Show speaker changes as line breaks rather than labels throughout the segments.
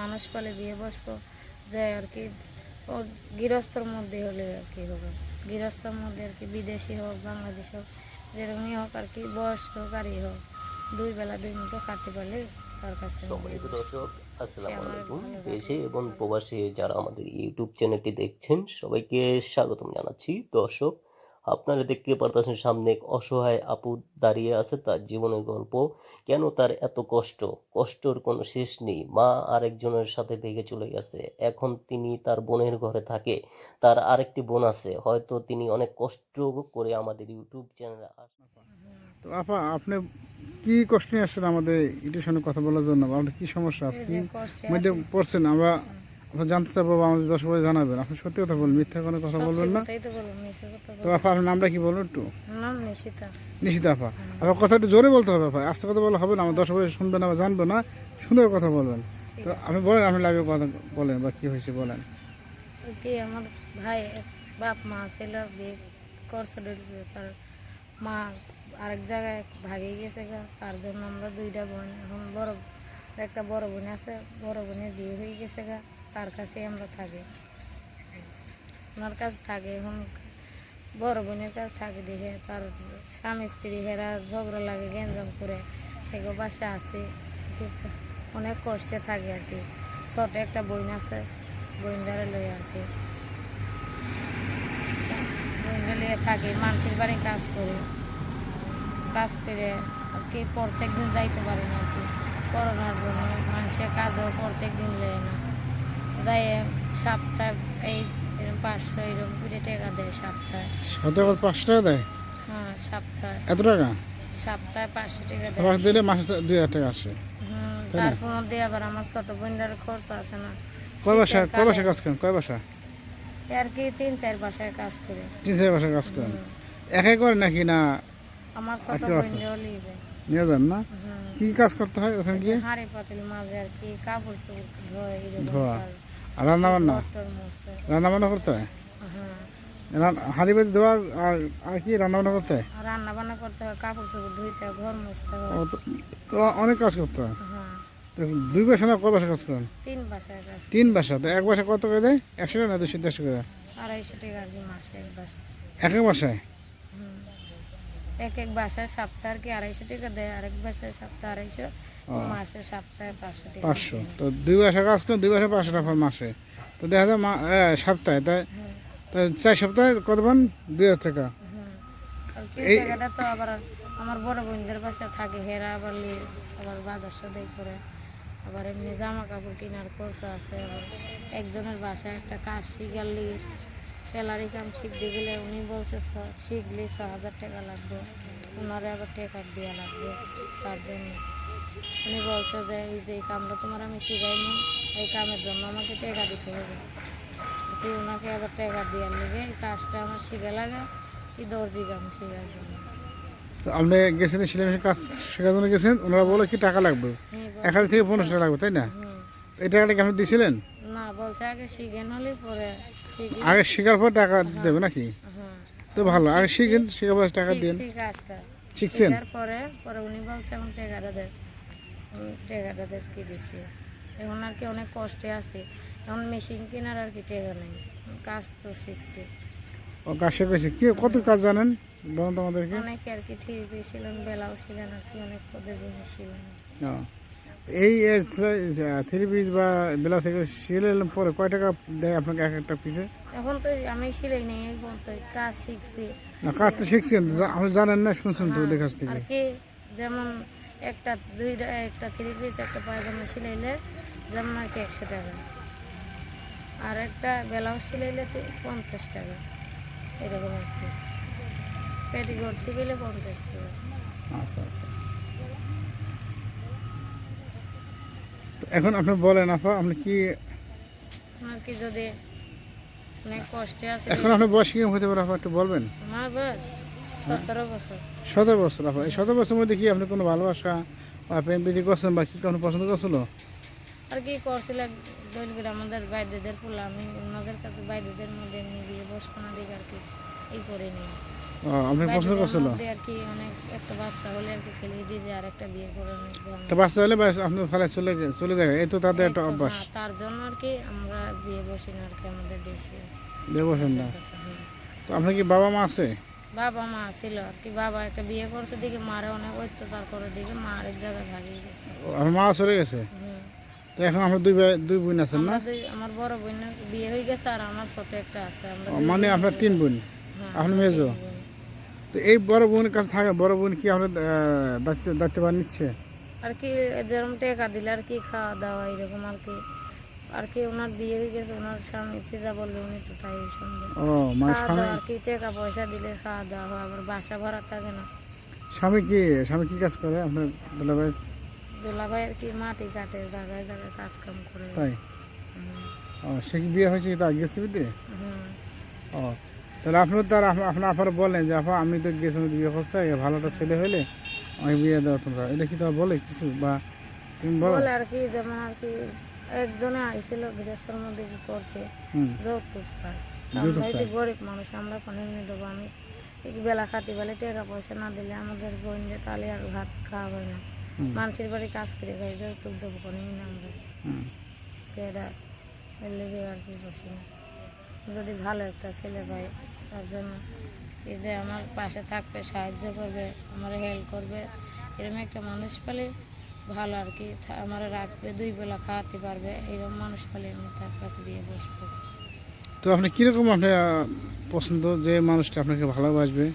মানুষ পালে বিয়ে বসবো যে আর কি। ও গৃহস্থর মধ্যে হলে আর কি হবে। গৃহস্থর মধ্যে আর কি বিদেশি হোক বাংলাদেশ হোক যেরকমই হোক আর কি বয়স্ক গাড়ি হোক দুই বেলা দুই মুঠো খাতে পারলে তার কাছে
সম্মানিত দর্শক আসসালামু আলাইকুম। দেশে এবং প্রবাসে যারা আমাদের ইউটিউব চ্যানেলটি দেখছেন সবাইকে স্বাগতম জানাচ্ছি। দর্শক আপনারা দেখতে পারতেছেন সামনে এক অসহায় আপু দাঁড়িয়ে আছে তার জীবনের গল্প। কেন তার এত কষ্ট? কষ্টর কোনো শেষ নেই। মা আরেকজনের সাথে ভেগে চলে গেছে। এখন তিনি তার বোনের ঘরে থাকে। তার আরেকটি বোন আছে। হয়তো তিনি অনেক কষ্ট করে আমাদের ইউটিউব চ্যানেলে আসেন
তো আপা আপনি কি কষ্ট নিয়ে আসছেন আমাদের এটির সঙ্গে কথা বলার জন্য? আপনার কি সমস্যা? আপনি পড়ছেন। আমরা আমরা জানতে চাবো আমাদের দর্শক ভাই জানাবেন। আপনি সত্যি কথা বলবেন মিথ্যা কোনো কথা বলবেন না।
তো
আপা আপনার নামটা কি বলুন একটু?
নিশিতা।
আপা। আবার কথা একটু জোরে বলতে হবে আপা। আস্তে কথা বলে হবে না আমার দর্শক শুনবে না বা জানবে না। সুন্দর কথা বলবেন। তো আপনি বলেন আপনি লাইভে কথা বলেন বা কি হয়েছে বলেন।
আমার ভাই বাপ মা ছেলে বিয়ে তার মা আরেক জায়গায় ভাগে গেছে গা। তার জন্য আমরা দুইটা বোন এখন বড় একটা বড় বোন আছে বড় বোনের বিয়ে হয়ে গেছে গা। তার কাছে আমরা থাকি। ওনার কাছে থাকে, এখন বড় বোনের কাছে থাকে দেখে তার স্বামী স্ত্রী হেরা ঝগড়া লাগে গেঞ্জাম করে থেকে বাসা খুব অনেক কষ্টে থাকে আর কি। ছোট একটা বইন আছে বইনদারে লই আর কি। বইনটা লিয়ে থাকি মানুষের বাড়ি কাজ করি। কাজ করে আর কি প্রত্যেক দিন যাইতে পারে না আর কি। করোনার জন্য মানুষের কাজও প্রত্যেক দিন লেয় না। যাই সপ্তাহে এই পাঁচশো এরকম করে টাকা দেয় সপ্তাহে।
আবার পাঁচশো টাকা দেয়?
হ্যাঁ সপ্তাহে।
এত টাকা?
সপ্তাহে পাঁচশো টাকা দেয়।
দিলে মাসে দুই হাজার টাকা আসে।
হুম, তারপর মধ্যে আবার আমার ছোট বোনটার খরচ আছে না।
কয় বাসা কয় বাসা কাজ করেন? কয় বাসা?
আর কি তিন চার বাসায় কাজ করি।
তিন চার বাসা কাজ করেন? একাই করেন নাকি না
আমার ছোট
নিয়ে যান না? কি কাজ করতে হয় ওখানে গিয়ে?
হাঁড়ি পাতিল মাঝে আর কি কাপড় চোপড় ধোয়
ধোয়া। আর রান্না বান্না রান্না বান্না করতে হয়? হাঁড়ি বাতি দেওয়া আর আর কি রান্না বান্না করতে হয়?
রান্না বান্না করতে হয় কাপড় চোপড় ধুইতে হয় ঘর মুছতে হয়।
তো- অনেক কাজ করতে হয়? দুই বাসা না কয় বাসা কাজ করেন?
তিন কাজ।
তিন বাসা তো এক বাসা কত করে দেয়? একশো টাকা না দুশো দেড়শো করে?
আড়াইশো টাকা আর কি মাসে এক বাসায়
এক এক বাসায়।
এক এক বাসায় সপ্তাহে আর কি আড়াইশো টাকা দেয় আরেক বাসায় সপ্তাহে আড়াইশো মাসে সপ্তাহে পাঁচশো টাকা।
পাঁচশো। তো দুই বাসা কাজ করেন দুই বাসা পাঁচশো টাকা মাসে। তো দেখা যায় সপ্তাহে তাই। তাই চার সপ্তাহে কত পান? দুই হাজার টাকা। এই-
জায়গাটা তো আবার আমার বড় বোনদের বাসা থাকে হেরা আবার আবার বাজার সদাই করে। আবার এমনি জামা কাপড় কেনার খরচ আছে আবার একজনের বাসায় একটা কাজ শিখালি টেলারি কাম শিখতে গেলে উনি বলছে শিখলে ছ হাজার টাকা লাগবে। ওনারে আবার টাকা দেওয়া লাগবে তার জন্য। উনি বলছে যে এই যে এই কামটা তোমার আমি শিখাইনি এই কামের জন্য আমাকে টাকা দিতে হবে। তুই ওনাকে আবার টাকা দেওয়ার লেগে এই কাজটা আমার শিখে লাগে কি দর্জি কাম শেখার জন্য।
তো আপনি গেছেন সেলাই মেশিন কাজ শেখার জন্য গেছেন ওনারা বলে কি টাকা লাগবে?
আমি
এক হাজার থেকে পনেরোশো টাকা লাগবে তাই না। এই টাকাটা কি আপনি দিয়েছিলেন
বলছে আগে শিখে নলি পরে
আগে শেখার পর টাকা দেবে নাকি?
হ্যাঁ।
তো ভালো আগে শিখেন শেখার পর টাকা দিন।
কাজটা
শিখছেন?
পরে পরে উনি বলছে এখন টেকাটা উম, টেকাটা দেয় কি দিছি? এখন আর কি অনেক কষ্টে আছে। এখন মেশিন কেনার আর কি টেকা নেই। কাজ তো শিখছি।
ও কাজ শিখেছে কি কত কাজ জানেন? বলুন তো আমাদেরকে।
অনেকে আর কি থ্রি ছিলেন বেলাও ছিলেন আর কি অনেক পদের জিনিস ছিলেন।
এই থ্রি পিস বা বেলা থেকে সিলে পরে কয় টাকা দেয় আপনাকে এক একটা পিসে
এখন তো আমি সিলাই নেই এই পর্যন্ত কাজ শিখছি।
না কাজ তো শিখছেন আপনি জানেন না শুনছেন তো ওদের কাছ
আর
থেকে
যেমন একটা দুইটা একটা থ্রি পিস একটা পায়জামা সিলাইলে যেমন আর কি একশো টাকা। আর একটা ব্লাউজ সিলাইলে তো পঞ্চাশ টাকা এরকম আর কি। পেটিকোট শিখাইলে পঞ্চাশ টাকা।
আচ্ছা আচ্ছা তো এখন আপনি বলেন আপা আপনি কি
আমার কি যদি অনেক কষ্টে আছে?
এখন আপনি বয়স কীরকম হতে পারে আপা একটু বলবেন?
আমার বয়স সতেরো বছর।
সতেরো বছর আপা। এই সতেরো বছরের মধ্যে কি আপনি কোনো ভালোবাসা বা প্রেম প্রীতি করছেন বা কি কোনো পছন্দ করছিল?
আর কি করছিল? দৈলগুলো আমাদের বাইরেদের ফুল আমি ওনাদের কাছে বাইরেদের মধ্যে নিয়ে গিয়ে বসপনা দিকে আর কি এই করে নিই।
আপনি পছন্দ করছিল
আর কি অনেক একটা বাচ্চা হলে আর কি খেলে দিয়ে যে আর একটা বিয়ে করে
একটা বাচ্চা হলে ব্যাস আপনার ফেলে চলে চলে যায় এই তো তাদের একটা অভ্যাস।
হ্যাঁ, তার জন্য আর কি আমরা বিয়ে বসি না আর কি আমাদের দেশে।
না? তো আপনার কি বাবা মা আছে?
বাবা মা ছিল আর কি বাবা একটা বিয়ে করছে দিকে মারে অনেক অত্যাচার করে দিকে মা আরেক জায়গায় ভাগিয়ে গেছে।
আমার মা চলে গেছে? তো এখন আমরা দুই ভাই দুই বোন আছেন না?
আমার বড় বোনের বিয়ে হয়ে গেছে আর আমার ছোট একটা আছে
মানে আপনার তিন বোন?
হ্যাঁ,
আপনি মেজো?
বোন।
তো এই বড় বোনের কাছে থাকে বড় বোন কি আমরা দায়িত্ব দায়িত্ববান নিচ্ছে?
আর কি যেরকম টাকা দিলে আর কি খাওয়া দাওয়া এরকম আর কি আর কি ওনার বিয়ে হয়ে গেছে ওনার স্বামী যে যা বলবে উনি তো তাই শুনবে।
ও মানে স্বামী
আর কি টাকা পয়সা দিলে খাওয়া দাওয়া হয় আবার বাসা ভাড়া থাকে না।
স্বামী কি স্বামী কি কাজ করে আপনার দুলা ভাই
দুলাভাই আর কি মাটি কাটে জায়গায় জায়গায় কাজ কাম করে।
তাই? ও সে কি বিয়ে হয়েছে কি তার গেস্তিবিতে
হুম।
ও তাহলে আপনি তার আপ- আপনার আপার বলেন যে আপা আমি তো গেছি বিয়ে করছে ভালোটা ছেলে হলে আমি বিয়ে দেওয়া তোমরা। এটা কি তো বলে কিছু? বা তুমি বলো।
আর কি যেমন আর কি একজনে আইছিল গৃহস্থর মধ্যে কি
করছে?
যৌতুক চাই। গরিব মানুষ আমরা কোনো এমনি দেবো আমি। এক বেলা খাতি বেলা টাকা পয়সা না দিলে আমাদের বোন যে তাহলে আর ভাত খাওয়া হয় না। মানুষের বাড়ি কাজ করে খাই যৌতুক দেবো কোনো এমনি আমরা। এরা এর লেগে আর কি বসি। না যদি ভালো একটা ছেলে পাই তার জন্য। এই যে আমার পাশে থাকবে সাহায্য করবে আমার হেল্প করবে এরকম একটা মানুষ পেলে ভালো আর কি। আমার রাখবে দুই বেলা খাওয়াতে পারবে এরকম মানুষ পেলে আমি তার কাছে বিয়ে বসবো।
তো আপনি কীরকম আপনি পছন্দ যে মানুষটা আপনাকে ভালোবাসবে?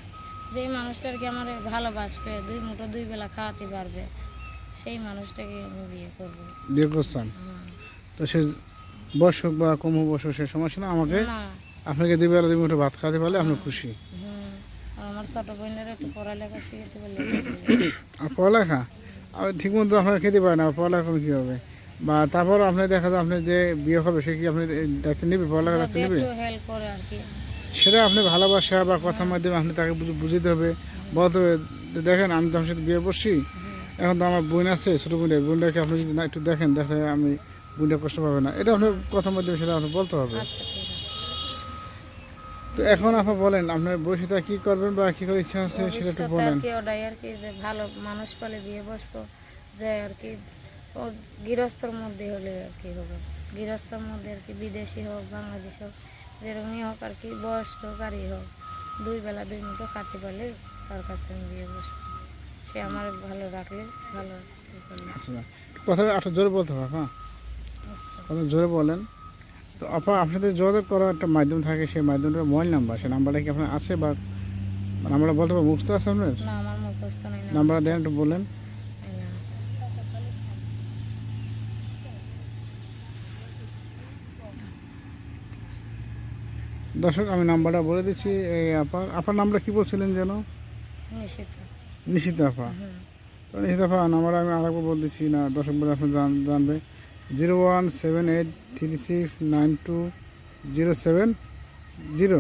যেই মানুষটা আর কি আমার ভালোবাসবে দুই মুঠো দুই বেলা খাওয়াতে পারবে সেই মানুষটাকে আমি বিয়ে করব।
বিয়ে করছেন তো সে বয়স হোক বা কম বয়স হোক সে সমস্যা না আমাকে?
না।
আপনাকে দুই বেলা দুই মুঠো ভাত খাওয়াতে পারলে আপনি খুশি।
আমার ছোট বোনের একটু পড়ালেখা শিখাতে পারলে
আর পড়ালেখা? আর ঠিক মতো আপনার খেতে পারে না পড়ালেখা কী হবে? বা তারপর আপনি দেখা যায় আপনি যে বিয়ে হবে সে কি আপনি দায়িত্ব নেবে পড়ালেখা দায়িত্ব নেবে? সেটা আপনি ভালোবাসা বা কথার মাধ্যমে আপনি তাকে বুঝ- বুঝিতে হবে। বলতে হবে দেখেন আমি তো আমার সাথে বিয়ে করছি। এখন তো আমার বোন আছে ছোটো বোনের। বোনটাকে আপনি যদি না একটু দেখেন দেখলে আমি বোনটা কষ্ট পাবে না। এটা আপনার কথার মাধ্যমে সেটা আপনি বলতে হবে।
আচ্ছা
তো এখন আপনি বলেন আপনার বসিতা কি করবেন বা কি করে ইচ্ছা আছে সেটা একটু বলেন।
কি ওটাই আর কি যে ভালো মানুষ পালে বিয়ে বসবো যে আর কি ও গৃহস্থর মধ্যে হলে আর কি হবে। গৃহস্থর মধ্যে আর কি বিদেশি হোক বাংলাদেশ হোক যেরকমই হোক আর কি বয়স হোক আর ই হোক দুই বেলা দুই মুঠো খাতে পারলে তার কাছে আমি বিয়ে বসবো। সে আমার ভালো রাখলে ভালো।
আচ্ছা কথা একটু জোরে বলতে হবে হ্যাঁ
আচ্ছা।
কথা জোরে বলেন। তো আপা আপনার সাথে যোগাযোগ করার একটা মাধ্যম থাকে সেই মাধ্যমটা মোবাইল নাম্বার। সেই নাম্বারটা কি আপনার আছে বা নাম্বারটা বলতে পারব মুখস্থ আছে আপনার? নাম্বারটা দেন একটু বলেন। দর্শক আমি নাম্বারটা বলে দিচ্ছি এই আপার আপার নামটা কি বলছিলেন যেন? নিশিত। আপা। তো নিশিত আপা নাম্বার আমি আরেকবার বলে দিচ্ছি না দর্শক বলে আপনি জান- জানবে। Zero one seven eight three six nine two zero seven zero.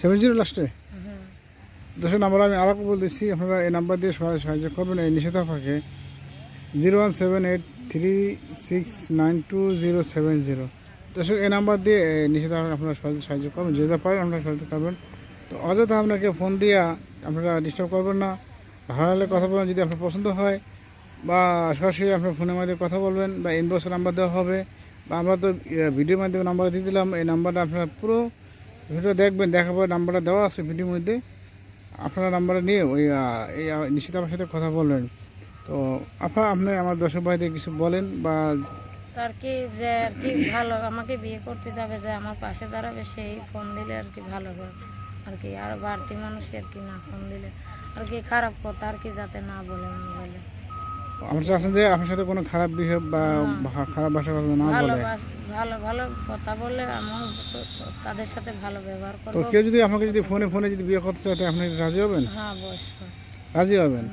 Seven zero লাস্টে দর্শক নাম্বার আমি আরেকবার বলে দিচ্ছি আপনারা এই নাম্বার দিয়ে সহায় সাহায্য করবেন, এই আপাকে zero one seven eight three six nine two zero seven zero. দর্শক, এই নাম্বার দিয়ে আপাকে আপনারা সহজে সাহায্য করবেন, যে যা পারেন আপনারা সাহায্য করবেন। তো অযথা আপনাকে ফোন দিয়া আপনারা ডিস্টার্ব করবেন না। ভালো লাগলে কথা বলবেন, যদি আপনার পছন্দ হয়। বা সরাসরি আপনার ফোনের মাধ্যমে কথা বলবেন বা ইনবক্সের নাম্বার দেওয়া হবে বা আমরা তো ভিডিওর মাধ্যমে নাম্বার দিয়ে দিলাম, এই নাম্বারটা আপনারা পুরো ভিডিও দেখবেন, দেখার পর নাম্বারটা দেওয়া আছে ভিডিওর মধ্যে, আপনারা নাম্বারটা নিয়ে ওই এই নিশ্চিত আমার সাথে কথা বলবেন। তো আপা, আপনি আমার দর্শক ভাইদের কিছু বলেন বা
আর কি যে আর কি ভালো, আমাকে বিয়ে করতে যাবে যে আমার পাশে দাঁড়াবে, সেই ফোন দিলে আর কি ভালো হবে আর কি, আর বাড়তি মানুষ আর কি না ফোন দিলে। আর কি খারাপ কথা আর কি যাতে না বলে মোবাইলে
আমরা চাচ্ছেন যে আপনার সাথে কোনো খারাপ বিহেভ বা খারাপ ভাষা কথা না বলে?
ভালো ভালো কথা বললে আমিও তো তাদের সাথে ভালো ব্যবহার
তো
করব।
কেউ যদি আমাকে যদি ফোনে ফোনে যদি বিয়ে করতে চায় আপনি রাজি হবেন?
হ্যাঁ বসবো
রাজি হবেন?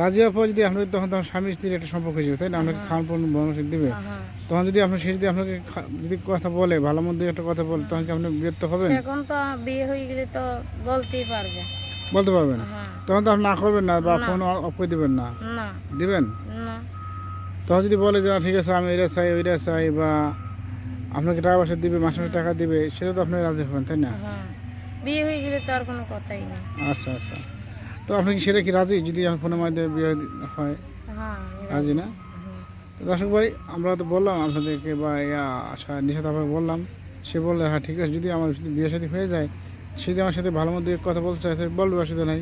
রাজি হওয়ার পর যদি আপনার তখন তখন স্বামী স্ত্রীর একটা সম্পর্ক হয়ে যাবে তাই না? আপনাকে খাওয়ান পণ্য বনস দিবে?
হ্যাঁ, হ্যাঁ।
তখন যদি আপনার সে যদি আপনাকে যদি কথা বলে ভালো মন্দ একটা কথা বলে তখন কি আপনি বিরক্ত হবেন?
এখন তো বিয়ে হয়ে গেলে তো বলতেই পারবে।
বলতে পারবেন?
হ্যাঁ
তখন তো না করবেন না বা
না।
ফোন অফ করে দেবেন না।
না।
দিবেন? তখন যদি বলে যে না, ঠিক আছে আমি এটা চাই ওইটা চাই বা আপনাকে টাকা পয়সা দিবে মাসে মাসে টাকা দিবে সেটা তো আপনি রাজি হবেন তাই না?
হ্যাঁ। বিয়ে হয়ে গেলে তো আর কোনো কথাই নেই।
আচ্ছা আচ্ছা। তো আপনি কি সেটা কি রাজি? যদি আমার ফোনের মাধ্যমে বিয়ে হয়
হ্যাঁ
রাজি না? তো দর্শক ভাই আমরা তো বললাম আপনাদেরকে বা ইয়া আশা নিশাত আপনাকে বললাম। সে বললে হ্যাঁ ঠিক আছে যদি আমার বিয়ে সাথে হয়ে যায় সে যদি আমার সাথে ভালো মতো কথা বলতে তাহলে বলবে অসুবিধা নাই।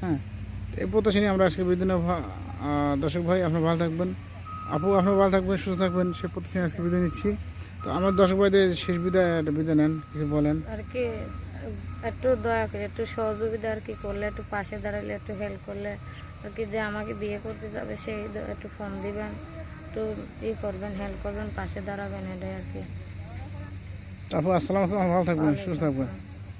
হ্যাঁ এই প্রত্যাশা নিয়ে আমরা আজকে বিভিন্ন দর্শক ভাই আপনার ভালো থাকবেন। আপু আপনার ভালো থাকবেন সুস্থ থাকবেন সে প্রত্যাশা আজকে বিদায় নিচ্ছি। তো আমার দর্শক ভাইদের শেষ বিদায় একটা বিদায় নেন কিছু বলেন।
আর কি একটু দয়া করে একটু সহযোগিতা আর কি করলে একটু পাশে দাঁড়ালে একটু হেল্প করলে আর কি যে আমাকে বিয়ে করতে যাবে সেই একটু ফোন দিবেন একটু ই করবেন হেল্প করবেন পাশে দাঁড়াবেন এটাই আর কি।
আপু আসসালাম আলাইকুম ভালো থাকবেন সুস্থ থাকবেন।